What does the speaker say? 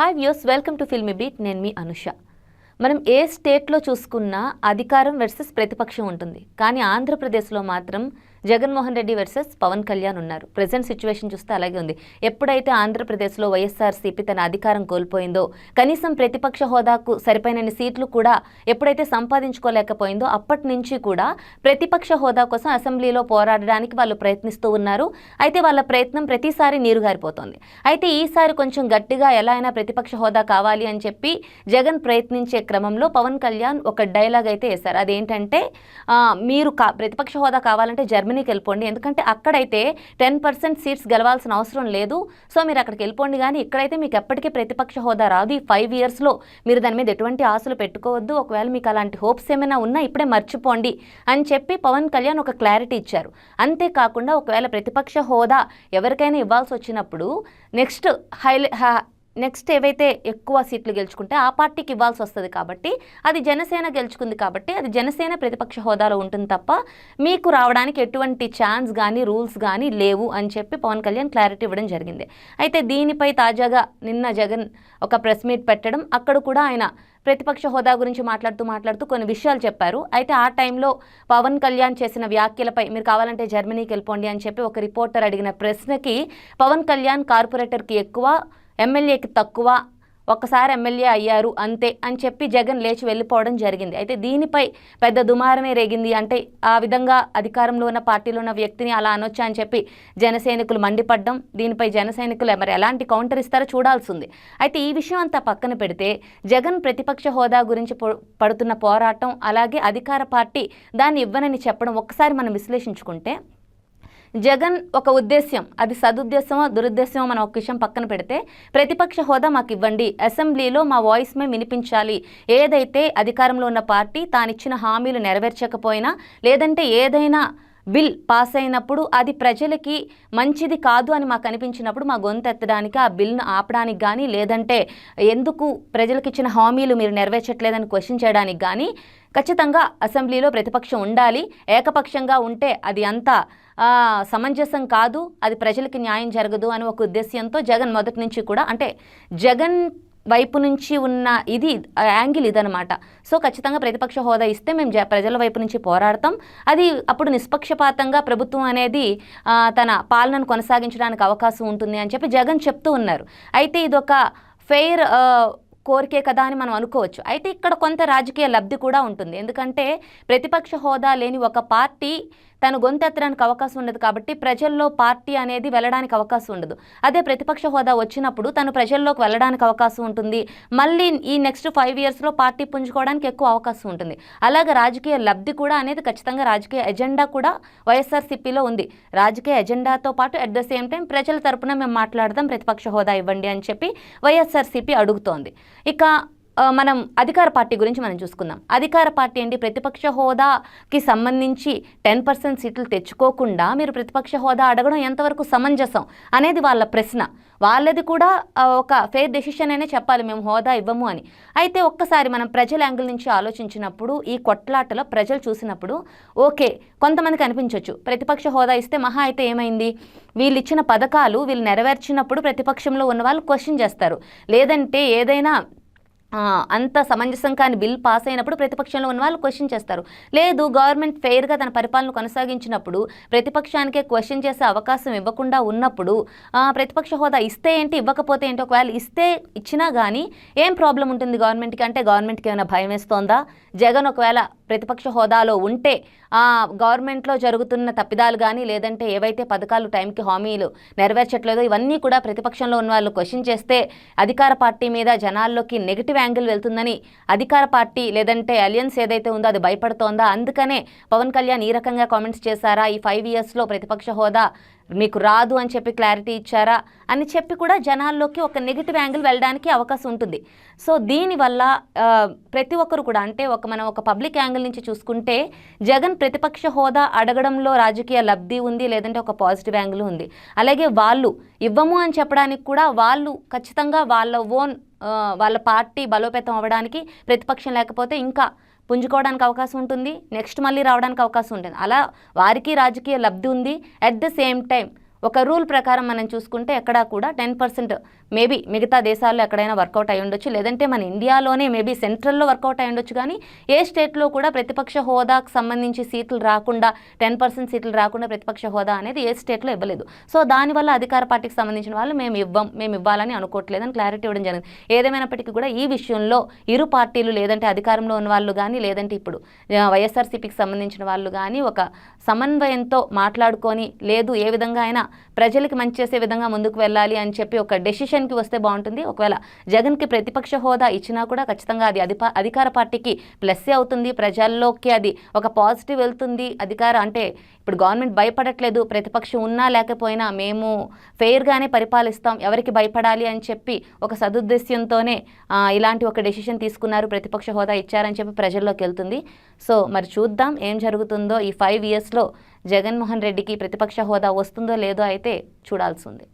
Hi views welcome to Filmibeat నేను మీ అనుష. మనం ఏ స్టేట్లో చూసుకున్నా అధికారం వర్సెస్ ప్రతిపక్షం ఉంటుంది. కానీ ఆంధ్రప్రదేశ్లో మాత్రం జగన్మోహన్ రెడ్డి వర్సెస్ పవన్ కళ్యాణ్ ఉన్నారు. ప్రజెంట్ సిచ్యువేషన్ చూస్తే అలాగే ఉంది. ఎప్పుడైతే ఆంధ్రప్రదేశ్లో వైఎస్ఆర్సీపీ తన అధికారం కోల్పోయిందో కనీసం ప్రతిపక్ష హోదాకు సరిపోయినన్ని సీట్లు కూడా ఎప్పుడైతే సంపాదించుకోలేకపోయిందో అప్పటి నుంచి కూడా ప్రతిపక్ష హోదా కోసం అసెంబ్లీలో పోరాడడానికి వాళ్ళు ప్రయత్నిస్తూ ఉన్నారు. అయితే వాళ్ళ ప్రయత్నం ప్రతిసారి నీరుగారిపోతోంది అయితే ఈసారి కొంచెం గట్టిగా ఎలా అయినా ప్రతిపక్ష హోదా కావాలి అని చెప్పి జగన్ ప్రయత్నించే క్రమంలో పవన్ కళ్యాణ్ ఒక డైలాగ్ అయితే వేశారు. అదేంటంటే మీరు కా ప్రతిపక్ష హోదా కావాలంటే జర్మనీకి వెళ్ళిపోండి. ఎందుకంటే అక్కడైతే టెన్ పర్సెంట్ సీట్స్ గెలవాల్సిన అవసరం లేదు. సో మీరు అక్కడికి వెళ్ళిపోండి కానీ ఇక్కడైతే మీకు ఎప్పటికీ ప్రతిపక్ష హోదా రాదు. ఈ ఫైవ్ ఇయర్స్లో మీరు దాని మీద ఎటువంటి ఆశలు పెట్టుకోవద్దు. ఒకవేళ మీకు అలాంటి హోప్స్ ఏమైనా ఉన్నా ఇప్పుడే మర్చిపోండి అని చెప్పి పవన్ కళ్యాణ్ ఒక క్లారిటీ ఇచ్చారు. అంతేకాకుండా ఒకవేళ ప్రతిపక్ష హోదా ఎవరికైనా ఇవ్వాల్సి వచ్చినప్పుడు నెక్స్ట్ హైలై నెక్స్ట్ ఏవైతే ఎక్కువ సీట్లు గెలుచుకుంటే ఆ పార్టీకి ఇవ్వాల్సి వస్తుంది కాబట్టి అది జనసేన గెలుచుకుంది కాబట్టి అది జనసేన ప్రతిపక్ష హోదాలో ఉంటుంది తప్ప మీకు రావడానికి ఎటువంటి ఛాన్స్ కానీ రూల్స్ కానీ లేవు అని చెప్పి పవన్ కళ్యాణ్ క్లారిటీ ఇవ్వడం జరిగింది. అయితే దీనిపై తాజాగా నిన్న జగన్ ఒక ప్రెస్ మీట్ పెట్టడం అక్కడ కూడా ఆయన ప్రతిపక్ష హోదా గురించి మాట్లాడుతూ మాట్లాడుతూ కొన్ని విషయాలు చెప్పారు. అయితే ఆ టైంలో పవన్ కళ్యాణ్ చేసిన వ్యాఖ్యలపై మీరు కావాలంటే జర్మనీకి వెళ్ళిపోండి అని చెప్పి ఒక రిపోర్టర్ అడిగిన ప్రశ్నకి పవన్ కళ్యాణ్ కార్పొరేటర్కి ఎక్కువ ఎమ్మెల్యేకి తక్కువ ఒక్కసారి ఎమ్మెల్యే అయ్యారు అంతే అని చెప్పి జగన్ లేచి వెళ్ళిపోవడం జరిగింది. అయితే దీనిపై పెద్ద దుమారమే రేగింది. అంటే ఆ విధంగా అధికారంలో ఉన్న పార్టీలో ఉన్న వ్యక్తిని అలా అనొచ్చా అని చెప్పి జనసైనికులు మండిపడ్డం దీనిపై జనసైనికులు మరి ఎలాంటి కౌంటర్ ఇస్తారో చూడాల్సింది అయితే ఈ విషయం అంతా పక్కన పెడితే జగన్ ప్రతిపక్ష హోదా గురించి పడుతున్న పోరాటం అలాగే అధికార పార్టీ దాన్ని ఇవ్వనని చెప్పడం ఒక్కసారి మనం విశ్లేషించుకుంటే జగన్ ఒక ఉద్దేశ్యం అది సదుద్దేశమో దురుద్దేశమో మనం ఒక విషయం పక్కన పెడితే ప్రతిపక్ష హోదా మాకు ఇవ్వండి అసెంబ్లీలో మా వాయిస్ మేము వినిపించాలి. ఏదైతే అధికారంలో ఉన్న పార్టీ తానిచ్చిన హామీలు నెరవేర్చకపోయినా లేదంటే ఏదైనా బిల్ పాస్ అయినప్పుడు అది ప్రజలకి మంచిది కాదు అని మాకు అనిపించినప్పుడు మా గొంతు ఎత్తడానికి ఆ బిల్ను ఆపడానికి కానీ లేదంటే ఎందుకు ప్రజలకు ఇచ్చిన హామీలు మీరు నెరవేర్చట్లేదని క్వశ్చన్ చేయడానికి కానీ ఖచ్చితంగా అసెంబ్లీలో ప్రతిపక్షం ఉండాలి. ఏకపక్షంగా ఉంటే అది అంతా సమంజసం కాదు. అది ప్రజలకి న్యాయం జరగదు అని ఒక ఉద్దేశ్యంతో జగన్ మొదటి నుంచి కూడా అంటే జగన్ వైపు నుంచి ఉన్న ఇది యాంగిల్ ఇదనమాట సో ఖచ్చితంగా ప్రతిపక్ష హోదా ఇస్తే మేము జ- ప్రజల వైపు నుంచి పోరాడతాం. అది అప్పుడు నిష్పక్షపాతంగా ప్రభుత్వం అనేది తన పాలనను కొనసాగించడానికి అవకాశం ఉంటుంది అని చెప్పి జగన్ చెప్తూ ఉన్నారు. అయితే ఇదొక ఫెయిర్ కోరికే కదా అని మనం అనుకోవచ్చు. అయితే ఇక్కడ కొంత రాజకీయ లబ్ధి కూడా ఉంటుంది. ఎందుకంటే ప్రతిపక్ష హోదా లేని ఒక పార్టీ తను గొంతెత్తడానికి అవకాశం ఉండదు కాబట్టి ప్రజల్లో పార్టీ అనేది వెళ్ళడానికి అవకాశం ఉండదు. అదే ప్రతిపక్ష హోదా వచ్చినప్పుడు తను ప్రజల్లోకి వెళ్ళడానికి అవకాశం ఉంటుంది. మళ్ళీ ఈ నెక్స్ట్ ఫైవ్ ఇయర్స్లో పార్టీ పుంజుకోవడానికి ఎక్కువ అవకాశం ఉంటుంది. అలాగే రాజకీయ లబ్ధి కూడా అనేది ఖచ్చితంగా రాజకీయ ఎజెండా కూడా వైఎస్ఆర్సీపీలో ఉంది. రాజకీయ ఎజెండాతో పాటు అట్ ద సేమ్ టైం ప్రజల తరపున మేము మాట్లాడదాం ప్రతిపక్ష హోదా ఇవ్వండి అని చెప్పి వైఎస్ఆర్సీపీ అడుగుతోంది. ఇక మనం అధికార పార్టీ గురించి మనం చూసుకుందాం. అధికార పార్టీ ఏంటి? ప్రతిపక్ష హోదాకి సంబంధించి టెన్ పర్సెంట్ సీట్లు తెచ్చుకోకుండా మీరు ప్రతిపక్ష హోదా అడగడం ఎంతవరకు సమంజసం అనేది వాళ్ళ ప్రశ్న. వాళ్ళది కూడా ఒక ఫెయిర్ డెసిషన్ అనే చెప్పాలి మేము హోదా ఇవ్వము అని. అయితే ఒక్కసారి మనం ప్రజల యాంగిల్ నుంచి ఆలోచించినప్పుడు ఈ కొట్లాటలో ప్రజలు చూసినప్పుడు ఓకే కొంతమందికి అనిపించవచ్చు ప్రతిపక్ష హోదా ఇస్తే మహా అయితే ఏమైంది? వీళ్ళు ఇచ్చిన పథకాలు వీళ్ళు నెరవేర్చినప్పుడు ప్రతిపక్షంలో ఉన్న వాళ్ళు క్వశ్చన్ చేస్తారు. లేదంటే ఏదైనా అంత సమంజసం కాని బిల్ పాస్ అయినప్పుడు ప్రతిపక్షంలో ఉన్న వాళ్ళు క్వశ్చన్ చేస్తారు. లేదు గవర్నమెంట్ ఫెయిర్గా తన పరిపాలన కొనసాగించినప్పుడు ప్రతిపక్షానికే క్వశ్చన్ చేసే అవకాశం ఇవ్వకుండా ఉన్నప్పుడు ప్రతిపక్ష హోదా ఇస్తే ఏంటి ఇవ్వకపోతే ఏంటి ఒకవేళ ఇస్తే ఇచ్చినా కానీ ఏం ప్రాబ్లం ఉంటుంది గవర్నమెంట్కి? అంటే గవర్నమెంట్కి ఏమైనా భయం వేస్తోందా? జగన్ ఒకవేళ ప్రతిపక్ష హోదాలో ఉంటే ఆ, గవర్నమెంట్లో జరుగుతున్న తప్పిదాలు కానీ లేదంటే ఏవైతే పథకాలు టైంకి హామీలు నెరవేర్చట్లేదో ఇవన్నీ కూడా ప్రతిపక్షంలో ఉన్న వాళ్ళు క్వశ్చన్ చేస్తే అధికార పార్టీ మీద జనాల్లోకి నెగిటివ్ యాంగిల్ వెళ్తుందని అధికార పార్టీ లేదంటే అలియన్స్ ఏదైతే ఉందో అది భయపడుతోందా? అందుకనే పవన్ కళ్యాణ్ ఈ రకంగా కామెంట్స్ చేశారా? ఈ ఫైవ్ ఇయర్స్లో ప్రతిపక్ష హోదా మీకు రాదు అని చెప్పి క్లారిటీ ఇచ్చారా అని చెప్పి కూడా జనాల్లోకి ఒక నెగిటివ్ యాంగిల్ వెళ్ళడానికి అవకాశం ఉంటుంది. సో దీనివల్ల ప్రతి ఒక్కరు కూడా అంటే ఒక మనం ఒక పబ్లిక్ యాంగిల్ నుంచి చూసుకుంటే జగన్ ప్రతిపక్ష హోదా అడగడంలో రాజకీయ లబ్ధి ఉంది లేదంటే ఒక పాజిటివ్ యాంగిల్ ఉంది. అలాగే వాళ్ళు ఇవ్వము అని చెప్పడానికి కూడా వాళ్ళు ఖచ్చితంగా వాళ్ళ ఓన్ వాళ్ళ పార్టీ బలోపేతం అవ్వడానికి ప్రతిపక్షం లేకపోతే ఇంకా పుంజుకోవడానికి అవకాశం ఉంటుంది నెక్స్ట్ మళ్ళీ రావడానికి అవకాశం ఉంటుంది. అలా వారికి రాజకీయ లబ్ధి ఉంది. అట్ ద సేమ్ టైం ఒక రూల్ ప్రకారం మనం చూసుకుంటే ఎక్కడా కూడా టెన్ పర్సెంట్ మేబీ మిగతా దేశాల్లో ఎక్కడైనా వర్కౌట్ అయి ఉండొచ్చు. లేదంటే మన ఇండియాలోనే మేబీ సెంట్రల్లో వర్కౌట్ అయి ఉండొచ్చు. కానీ ఏ స్టేట్లో కూడా ప్రతిపక్ష హోదాకు సంబంధించి సీట్లు రాకుండా టెన్ పర్సెంట్ సీట్లు రాకుండా ప్రతిపక్ష హోదా అనేది ఏ స్టేట్లో ఇవ్వలేదు. సో దానివల్ల అధికార పార్టీకి సంబంధించిన వాళ్ళు మేము ఇవ్వం మేము ఇవ్వాలని అనుకోవట్లేదని క్లారిటీ ఇవ్వడం జరిగింది. ఏదేమైనప్పటికీ కూడా ఈ విషయంలో ఇరు పార్టీలు లేదంటే అధికారంలో ఉన్న వాళ్ళు కానీ లేదంటే ఇప్పుడు వైఎస్ఆర్సీపీకి సంబంధించిన వాళ్ళు కానీ ఒక సమన్వయంతో మాట్లాడుకొని లేదు ఏ విధంగా అయినా ప్రజలకి మంచి చేసే విధంగా ముందుకు వెళ్ళాలి అని చెప్పి ఒక డెసిషన్కి వస్తే బాగుంటుంది. ఒకవేళ జగన్కి ప్రతిపక్ష హోదా ఇచ్చినా కూడా ఖచ్చితంగా అది అధికార పార్టీకి ప్లస్సే అవుతుంది. ప్రజల్లోకి అది ఒక పాజిటివ్ వెళ్తుంది. అధికార అంటే ఇప్పుడు గవర్నమెంట్ భయపడట్లేదు. ప్రతిపక్షం ఉన్నా లేకపోయినా మేము ఫెయిర్గానే పరిపాలిస్తాం. ఎవరికి భయపడాలి అని చెప్పి ఒక సదుద్దేశ్యంతోనే ఇలాంటి ఒక డెసిషన్ తీసుకున్నారు. ప్రతిపక్ష హోదా ఇచ్చారని చెప్పి ప్రజల్లోకి వెళ్తుంది. సో మరి చూద్దాం ఏం జరుగుతుందో ఈ ఫైవ్ ఇయర్స్లో జగన్మోహన్ రెడ్డికి ప్రతిపక్ష హోదా వస్తుందో లేదో అయితే చూడాల్సి ఉంది.